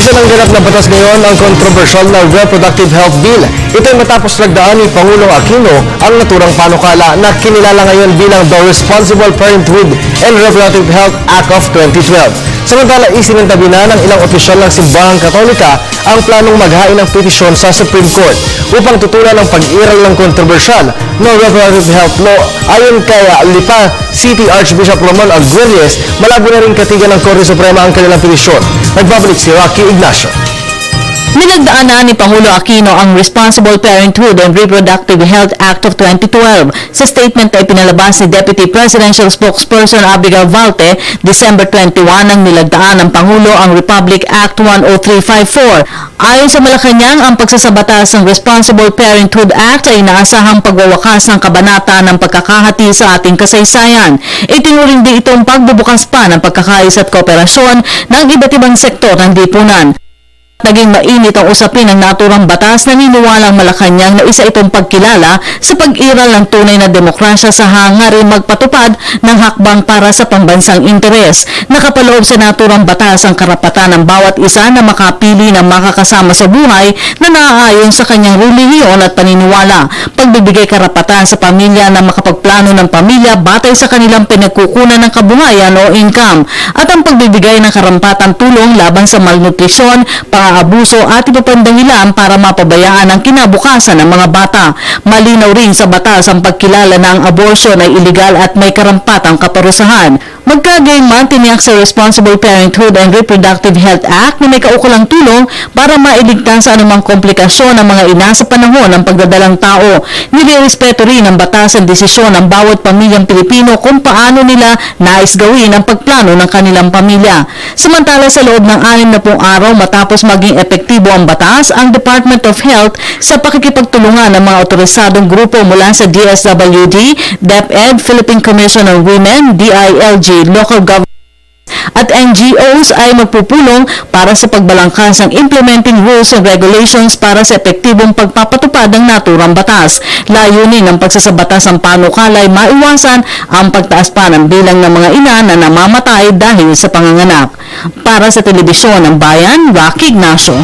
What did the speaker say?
Isa ng ganap na batas ngayon ang kontrobersyal na Reproductive Health Bill. Ito ay matapos nagdaan ni Pangulong Aquino ang naturang panukala na kinilala ngayon bilang the Responsible Parenthood and Reproductive Health Act of 2012. Samantala, isinintabi na ng ilang opisyal ng Simbahang Katolika ang planong maghain ng petisyon sa Supreme Court upang tutulan ang pag-iral ng kontrobersyal na reproductive health law. Ayon kay Lipa City Archbishop Ramon Aguirres, malabo na rin katigan ng Korte Suprema ang kanilang petisyon. Nagbabalik si Rocky Ignacio. Minagdaanan ni Pangulo Aquino ang Responsible Parenthood and Reproductive Health Act of 2012 sa statement na ipinalabas ni Deputy Presidential Spokesperson Abigail Valte December 21 nang nilagdaan ng Pangulo ang Republic Act 10354. Ayon sa Malacanang, ang pagsasabatas ng Responsible Parenthood Act ay inaasahang pagwawakas ng kabanata ng pagkakahati sa ating kasaysayan. Itinuring din itong pagbubukas pa ng pagkakais at kooperasyon ng iba't ibang sektor ng lipunan. Naging mainit ang usapin ng naturang batas na niniwalang Malacanang na isa itong pagkilala sa pag-iral ng tunay na demokrasya sa hangarin magpatupad ng hakbang para sa pambansang interes. Nakapaloob sa naturang batas ang karapatan ng bawat isa na makapili ng makakasama sa buhay na naaayon sa kanyang relihiyon at paniniwala. Pagbibigay karapatan sa pamilya na makapagplano ng pamilya batay sa kanilang pinagkukunan ng kabuhayan o income at ang pagbibigay ng karampatang tulong laban sa malnutrisyon, pang-aabuso at iba pang dahilan para mapabayaan ang kinabukasan ng mga bata. Malinaw rin sa batas ang pagkilala na ang abortion ay iligal at may karampatang kaparusahan. Magkagayman tiniyak sa Responsible Parenthood and Reproductive Health Act na may kaukulang tulong para mailigtas sa anumang komplikasyon ng mga ina sa panahon ng pagdadalang tao. Nilirespeto rin ang batas ang desisyon ng bawat pamilyang Pilipino kung paano nila nais gawin ang pagplano ng kanilang pamilya. Samantala sa loob ng anim na pong araw matapos maging epektibo ang batas, ang Department of Health sa pakikipagtulungan ng mga otorisadong grupo mula sa DSWD, DepEd, Philippine Commission on Women, DILG, local government at NGOs ay magpupulong para sa pagbalangkas ng implementing rules and regulations para sa epektibong pagpapatupad ng naturang batas. Layunin ng pagsasabatas ng panukala ay maiwasan ang pagtaas pa ng bilang ng mga ina na namamatay dahil sa panganganak. Para sa telebisyon ng bayan, Rocky Ignacio.